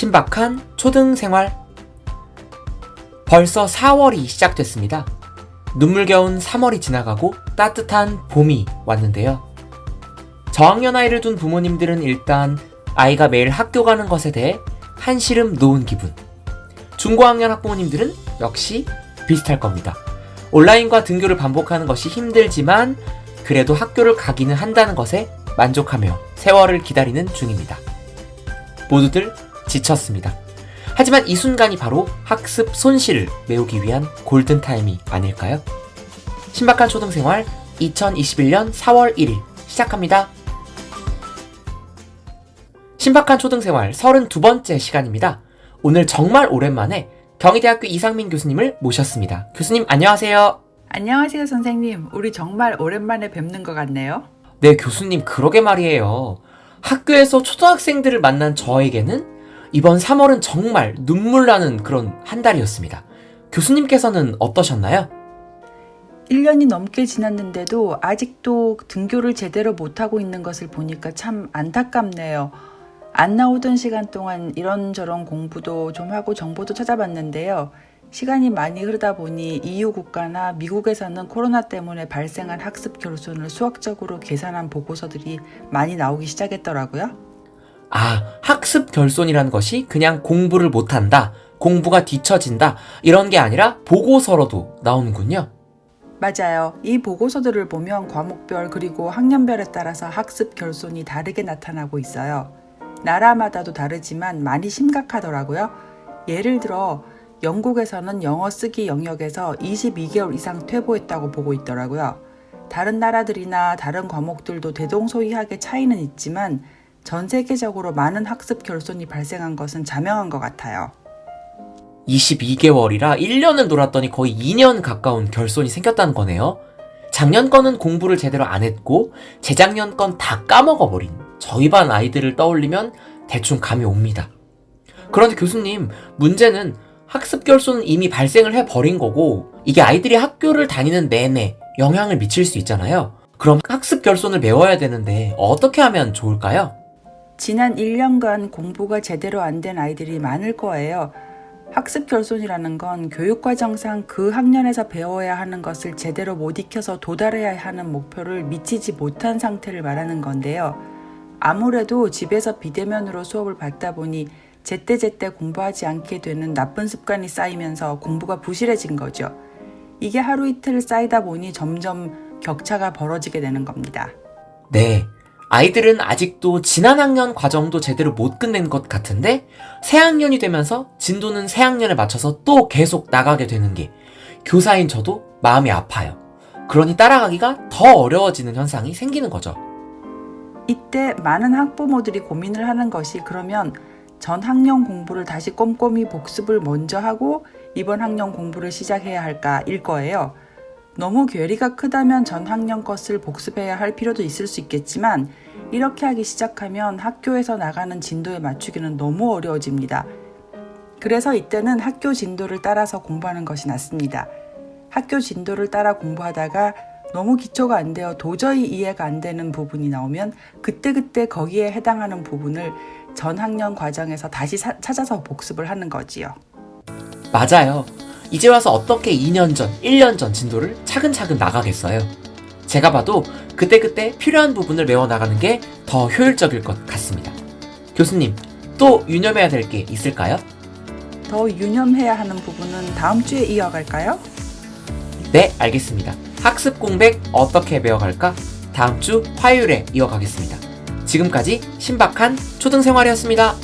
신박한 초등 생활. 벌써 4월이 시작됐습니다. 눈물겨운 3월이 지나가고 따뜻한 봄이 왔는데요. 저학년 아이를 둔 부모님들은 일단 아이가 매일 학교 가는 것에 대해 한시름 놓은 기분. 중고학년 학부모님들은 역시 비슷할 겁니다. 온라인과 등교를 반복하는 것이 힘들지만 그래도 학교를 가기는 한다는 것에 만족하며 세월을 기다리는 중입니다. 모두들 지쳤습니다. 하지만 이 순간이 바로 학습 손실을 메우기 위한 골든타임이 아닐까요? 신박한 초등생활 2021년 4월 1일 시작합니다. 신박한 초등생활 32번째 시간입니다. 오늘 정말 오랜만에 경희대학교 이상민 교수님을 모셨습니다. 교수님 안녕하세요. 안녕하세요, 선생님. 우리 정말 오랜만에 뵙는 것 같네요. 네, 교수님 그러게 말이에요. 학교에서 초등학생들을 만난 저에게는 이번 3월은 정말 눈물 나는 그런 한 달이었습니다. 교수님께서는 어떠셨나요? 1년이 넘게 지났는데도 아직도 등교를 제대로 못하고 있는 것을 보니까 참 안타깝네요. 안 나오던 시간 동안 이런저런 공부도 좀 하고 정보도 찾아봤는데요. 시간이 많이 흐르다 보니 EU 국가나 미국에서는 코로나 때문에 발생한 학습 결손을 수학적으로 계산한 보고서들이 많이 나오기 시작했더라고요. 아, 학습 결손이라는 것이 그냥 공부를 못한다, 공부가 뒤처진다, 이런 게 아니라 보고서로도 나오는군요. 맞아요. 이 보고서들을 보면 과목별 그리고 학년별에 따라서 학습 결손이 다르게 나타나고 있어요. 나라마다도 다르지만 많이 심각하더라고요. 예를 들어 영국에서는 영어 쓰기 영역에서 22개월 이상 퇴보했다고 보고 있더라고요. 다른 나라들이나 다른 과목들도 대동소이하게 차이는 있지만 전 세계적으로 많은 학습 결손이 발생한 것은 자명한 것 같아요. 22개월이라 1년을 놀았더니 거의 2년 가까운 결손이 생겼다는 거네요. 작년 거는 공부를 제대로 안 했고 재작년 건 다 까먹어버린 저희 반 아이들을 떠올리면 대충 감이 옵니다. 그런데 교수님, 문제는 학습 결손은 이미 발생을 해버린 거고 이게 아이들이 학교를 다니는 내내 영향을 미칠 수 있잖아요. 그럼 학습 결손을 메워야 되는데 어떻게 하면 좋을까요? 지난 1년간 공부가 제대로 안 된 아이들이 많을 거예요. 학습 결손이라는 건 교육과정상 그 학년에서 배워야 하는 것을 제대로 못 익혀서 도달해야 하는 목표를 미치지 못한 상태를 말하는 건데요. 아무래도 집에서 비대면으로 수업을 받다 보니 제때제때 공부하지 않게 되는 나쁜 습관이 쌓이면서 공부가 부실해진 거죠. 이게 하루 이틀 쌓이다 보니 점점 격차가 벌어지게 되는 겁니다. 네. 아이들은 아직도 지난 학년 과정도 제대로 못 끝낸 것 같은데 새 학년이 되면서 진도는 새 학년에 맞춰서 또 계속 나가게 되는 게 교사인 저도 마음이 아파요. 그러니 따라가기가 더 어려워지는 현상이 생기는 거죠. 이때 많은 학부모들이 고민을 하는 것이 그러면 전 학년 공부를 다시 꼼꼼히 복습을 먼저 하고 이번 학년 공부를 시작해야 할까일 거예요. 너무 괴리가 크다면 전 학년 것을 복습해야 할 필요도 있을 수 있겠지만 이렇게 하기 시작하면 학교에서 나가는 진도에 맞추기는 너무 어려워집니다. 그래서 이때는 학교 진도를 따라서 공부하는 것이 낫습니다. 학교 진도를 따라 공부하다가 너무 기초가 안 되어 도저히 이해가 안 되는 부분이 나오면 그때그때 거기에 해당하는 부분을 전 학년 과정에서 다시 사, 찾아서 복습을 하는 거지요. 맞아요. 이제 와서 어떻게 2년 전, 1년 전 진도를 차근차근 나가겠어요. 제가 봐도 그때그때 필요한 부분을 메워나가는 게 더 효율적일 것 같습니다. 교수님, 또 유념해야 될 게 있을까요? 더 유념해야 하는 부분은 다음 주에 이어갈까요? 네, 알겠습니다. 학습 공백 어떻게 배워갈까? 다음 주 화요일에 이어가겠습니다. 지금까지 신박한 초등생활이었습니다.